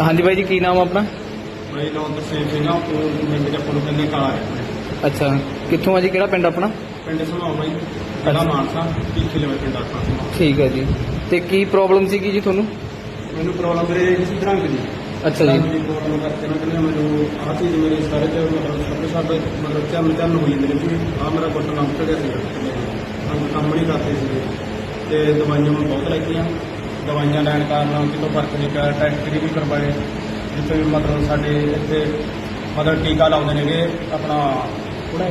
ਹਾਂਜੀ ਬਾਈ ਜੀ ਕੀ ਨਾਮ ਆ ਆਪਣਾ ਮੇਰੀ ਨਾਮ ਦਰਸੇਮ ਸਿੰਘ ਆ ਉਹ ਪਿੰਡ ਦੇ ਪੁਲ ਕੰਨੇ ਕਲਾ ਹੈ ਅੱਛਾ ਕਿੱਥੋਂ ਆ ਜੀ ਕਿਹੜਾ ਪਿੰਡ ਆਪਣਾ? ਪਿੰਡ ਸੁਣਾਓ ਬਾਈ ਜ਼ਿਲ੍ਹਾ ਮਾਨਸਾ 30 ਕਿਲੋਮੀਟਰ ਪਿੰਡ ਆਸਾ ਠੀਕ ਹੈ ਜੀ। ਤੇ ਕੀ ਪ੍ਰੋਬਲਮ ਸੀਗੀ ਜੀ ਤੁਹਾਨੂੰ? ਮੈਨੂੰ ਪ੍ਰੋਬਲਮ ਮੇਰੇ ਇਸ ਤਰ੍ਹਾਂ ਦੀ। ਅੱਛਾ ਜੀ। ਦੀ ਪ੍ਰੋਬਲਮ ਕਰਕੇ ਨਾ ਕਹਿੰਦੇ ਮੈਨੂੰ ਆਹ ਚੀਜ਼ ਮੇਰੇ ਸਾਰੇ ਤੇ ਮਤਲਬ ਸਭ ਸਭ ਮਤਲਬ ਚੰਨ ਚੰਨ ਹੋਈ ਮੇਰੇ ਵੀ ਆ ਮੇਰਾ ਬਟਨ ਲੰਮ ਗਿਆ ਸੀ। ਹਾਂ ਕੰਮ ਨਹੀਂ ਕਰਦੇ ਸੀ ਤੇ ਦਵਾਈਆਂ ਮੈਂ ਬਹੁਤ ਲੈਤੀਆਂ ਦਵਾਈਆਂ ਲੈਣ ਕਾਰਨ ਕਿਤੋਂ ਫ਼ਰਕ ਨਹੀਂ ਪਿਆ ਟੈਸਟ ਵੀ ਕਰਵਾਏ। ਜਿੱਥੇ ਵੀ ਮਤਲਬ ਸਾਡੇ ਇੱਥੇ ਮਤਲਬ ਟੀਕਾ ਲਾਉਂਦੇ ਨੇਗੇ ਆਪਣਾ ਥੋੜਾ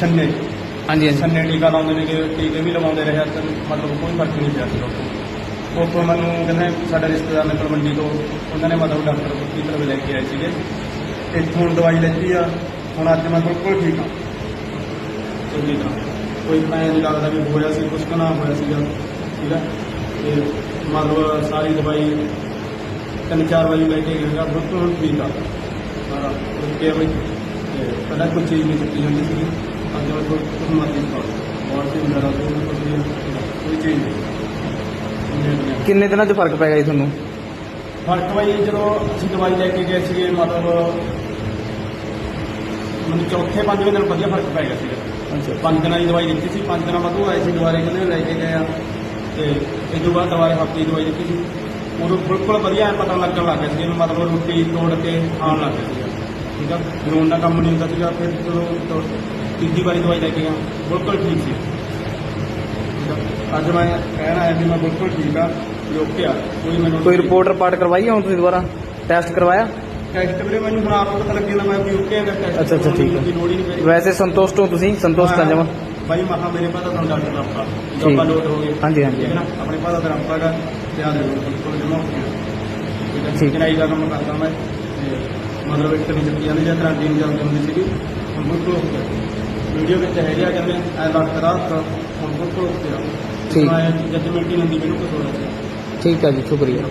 ਛੰਨੇ ਹਾਂਜੀ ਹਾਂਜੀ। ਸੰਨੇ ਟੀਕਾ ਲਾਉਂਦੇ ਨੇ ਕਿ ਟੀਕੇ ਵੀ ਲਵਾਉਂਦੇ ਰਹੇ ਤੇ ਮਤਲਬ ਕੋਈ ਫ਼ਰਕ ਨਹੀਂ ਪਿਆ ਸੀ ਉੱਥੋਂ ਉੱਥੋਂ ਮੈਨੂੰ ਕਹਿੰਦੇ ਸਾਡੇ ਰਿਸ਼ਤੇਦਾਰ ਨੇ ਤਲਵੰਡੀ ਤੋਂ ਉਹਨਾਂ ਨੇ ਮਤਲਬ ਡਾਕਟਰ ਦੀ ਤਰਫ ਲੈ ਕੇ ਆਏ ਸੀਗੇ। ਇੱਥੋਂ ਹੁਣ ਦਵਾਈ ਲੈਤੀ ਆ ਹੁਣ ਅੱਜ ਮੈਂ ਬਿਲਕੁਲ ਠੀਕ ਆ। ਚੰਗੀ ਤਰ੍ਹਾਂ। ਕੋਈ ਮੈਂ ਨਹੀਂ ਲੱਗਦਾ ਵੀ ਹੋਇਆ ਸੀ ਕੁਛ ਕੁ ਨਾ ਹੋਇਆ ਸੀਗਾ ਠੀਕ ਆ? ਤੇ ਮਤਲਬ ਸਾਰੀ ਦਵਾਈ ਤਿੰਨ ਚਾਰ ਵਾਰੀ ਲੈ ਕੇ ਗਿਆ ਬਿਲਕੁਲ ਠੀਕ ਆ। ਸਾਰਾ ਓਕੇ ਬਈ ਤੇ ਪਹਿਲਾਂ ਕੋਈ ਚੀਜ਼ ਨਹੀਂ ਦਿੱਤੀ ਜਾਂਦੀ ਸੀਗੀ ਅੱਜ ਮੈਂ ਕੋਈ ਮਰਜ਼ੀ ਖਾ ਬਹੁਤ ਹੀ ਮੇਰਾ ਕੋਈ ਚੀਜ਼ ਨਹੀਂ। ਕਿੰਨੇ ਦਿਨਾਂ 'ਚ ਫ਼ਰਕ ਪੈ ਗਿਆ ਜੀ ਤੁਹਾਨੂੰ? ਫ਼ਰਕ ਭਾਈ ਜਦੋਂ ਅਸੀਂ ਦਵਾਈ ਲੈ ਕੇ ਗਏ ਸੀਗੇ ਮਤਲਬ ਮੈਨੂੰ ਚੌਥੇ ਪੰਜਵੇਂ ਦਿਨ ਵਧੀਆ ਫ਼ਰਕ ਪੈ ਗਿਆ ਸੀਗਾ। ਅੱਛਾ। ਪੰਜ ਦਿਨਾਂ ਦੀ ਦਵਾਈ ਦਿੱਤੀ ਸੀ ਪੰਜ ਦਿਨਾਂ ਬਾਅਦ ਉਹ ਆਏ ਸੀ ਦੁਬਾਰੇ ਕਹਿੰਦੇ ਲੈ ਕੇ ਗਏ ਆ। ਤੇ ਇਸ ਤੋਂ ਬਾਅਦ ਦੁਬਾਰੇ ਹਫ਼ਤੇ ਦੀ ਦਵਾਈ ਦਿੱਤੀ ਸੀ। ਉਦੋਂ ਬਿਲਕੁਲ ਵਧੀਆ ਐਂ ਪਤਾ ਲੱਗਣ ਲੱਗ ਗਿਆ ਸੀ ਜਿਵੇਂ ਮਤਲਬ ਰੋਟੀ ਤੋੜ ਕੇ ਖਾਣ ਲੱਗ ਗਿਆ ਸੀਗਾ। ਠੀਕ ਆ? ਜਦੋਂ ਉਹਨਾਂ ਕੰਮ ਨਹੀਂ ਹੁੰਦਾ ਸੀਗਾ ਫਿਰ ਜਦੋਂ ਤੀਜੀ ਵਾਰੀ ਦਵਾਈ ਲੈ ਕੇ ਗਿਆ। ਬਿਲਕੁਲ ਠੀਕ ਸੀ। ਅੱਜ ਮੈਂ ਕਹਿਣਾ ਹੈ ਵੀ ਮੈਂ ਬਿਲਕੁਲ ਠੀਕ ਆ ਓਕੇ ਆ। ਕੋਈ ਮੈਨੂੰ ਕੋਈ ਰਿਪੋਰਟ ਰਿਪਾਰਟ ਕਰਵਾਈ ਆ ਹੁਣ ਤੁਸੀਂ ਦੁਬਾਰਾ? ਟੈਸਟ ਕਰਵਾਇਆ? ਟੈਸਟ ਵੀਰੇ ਮੈਨੂੰ ਹੁਣ ਆਪ ਪਤਾ ਲੱਗੇ ਨਾ ਮੈਂ ਵੀ ਓਕੇ ਆ ਟੈਸਟ ਅੱਛਾ, ਅੱਛਾ, ਠੀਕ। ਦੀ ਹੀ ਵੈਸੇ ਸੰਤੁਸ਼ਟ ਹੋ ਤੁਸੀਂ? ਸੰਤੁਸ਼ਟ ਆ ਜਮਾ? ਭਾਈ ਮਹਾ ਮੇਰੇ ਪਾਸ ਤਾਂ ਡਾਕਟਰ ਆਪਾ ਠੀਕ। ਜੋ ਆਪਾਂ ਲੋਟ ਹੋ ਗਏ। ਹਾਂਜੀ, ਹਾਂਜੀ। ਠੀਕ ਹੈ ਨਾ? ਆਪਣੇ ਪਾਸ ਤਾਂ ਆਪਾ ਦਾ ਧਿਆਨ ਦੇ ਬਿਲਕੁਲ ਜਮਾ ਹੋ ਗਿਆ ਠੀਕ। ਹੈ? ਦਾ ਕੰਮ ਕਰਦਾ ਮੈਂ ਤੇ ਮਤਲਬ ਇੱਕ ਨਹੀਂ ਚੱਕੀ ਜਾਂਦੀ ਜਾਂ ਕਰਾਂਟੀ ਨਹੀਂ ਚੱਲਦੀ ਹੁੰਦੀ ਸੀਗੀ। ਹੁਣ ਬਿਲਕੁਲ ਹੋ ਗਿਆ ਵੀਡੀਓ ਵਿੱਚ ਹੈਗਾ ਕਹਿੰਦੇ ਐ ਲੱਖ ਰਾਤ ਹੁਣ ਬਿਲਕੁਲ ਹੋ ਗਿਆ ਠੀਕ। ਜੱਜਮੈਂਟ ਹੀ ਨਹੀਂ ਹੁੰਦੀ ਮੈਨੂੰ ਕੋਈ ਥੋੜਾ ਠੀਕ ਆ ਜੀ ਸ਼ੁਕਰੀਆ।